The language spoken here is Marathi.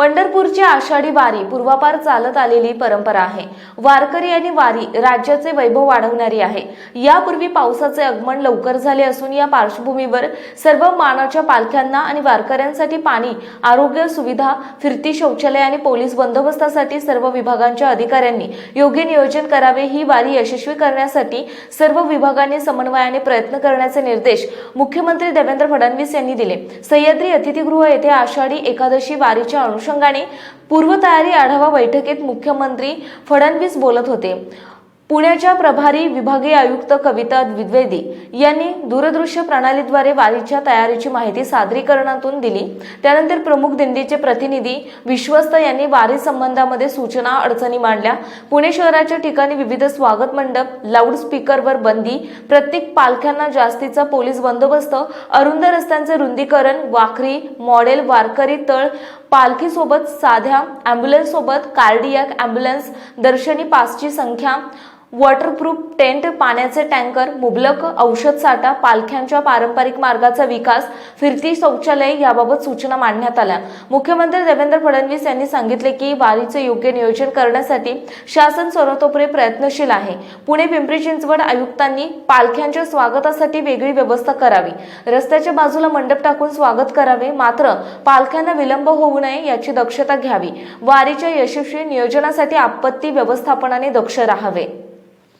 पंढरपूरची आषाढी वारी पूर्वापार चालत आलेली परंपरा आहे. वारकरी आणि वारी राज्याचे वैभव वाढवणारी आहे. यापूर्वी पावसाचे आगमन लवकर झाले असून या पार्श्वभूमीवर सर्व मानाच्या पालख्यांना आणि वारकऱ्यांसाठी पाणी आरोग्य सुविधा फिरती शौचालय आणि पोलीस बंदोबस्तासाठी सर्व विभागांच्या अधिकाऱ्यांनी योग्य नियोजन करावे ही वारी यशस्वी करण्यासाठी सर्व विभागांनी समन्वयाने प्रयत्न करण्याचे निर्देश मुख्यमंत्री देवेंद्र फडणवीस यांनी दिले. सह्याद्री अतिथीगृह येथे आषाढी एकादशी वारीच्या अनुषंगाने पूर्वतयारी आढावा बैठकीत मुख्यमंत्री फडणवीस बोलत होते. पुण्याच्या प्रभारी विभागीय आयुक्त कविता द्विवेदी यांनी दूरदृश्य प्रणालीद्वारे वारीच्या तयारीची माहिती सादरीकरणातून दिली. त्यानंतर प्रमुख दिंडीचे प्रतिनिधी विश्वस्त यांनी वारी संबंधामध्ये सूचना अडचणी मांडल्या. पुणे शहराच्या ठिकाणी विविध स्वागत मंडप लाऊडस्पीकरवर बंदी प्रत्येक पालख्यांना जास्तीचा पोलीस बंदोबस्त अरुंद रस्त्यांचे रुंदीकरण वाखरी मॉडेल वारकरी तळ पालखीसोबत साध्या ॲम्ब्युलन्ससोबत कार्डियक ॲम्ब्युलन्स दर्शनी पासची संख्या वॉटरप्रूफ टेंट पाण्याचे टँकर मुबलक औषध साठा पालख्यांच्या पारंपरिक मार्गाचा विकास फिरती शौचालय याबाबत सूचना मांडण्यात आल्या. मुख्यमंत्री देवेंद्र फडणवीस यांनी सांगितले की वारीचे योग्य नियोजन करण्यासाठी शासन सर्वतोपरी प्रयत्नशील आहे. पुणे पिंपरी चिंचवड आयुक्तांनी पालख्यांच्या स्वागतासाठी वेगळी व्यवस्था करावी. रस्त्याच्या बाजूला मंडप टाकून स्वागत करावे मात्र पालख्यांना विलंब होऊ नये याची दक्षता घ्यावी. वारीच्या यशस्वी नियोजनासाठी आपत्ती व्यवस्थापनाने दक्ष राहावे.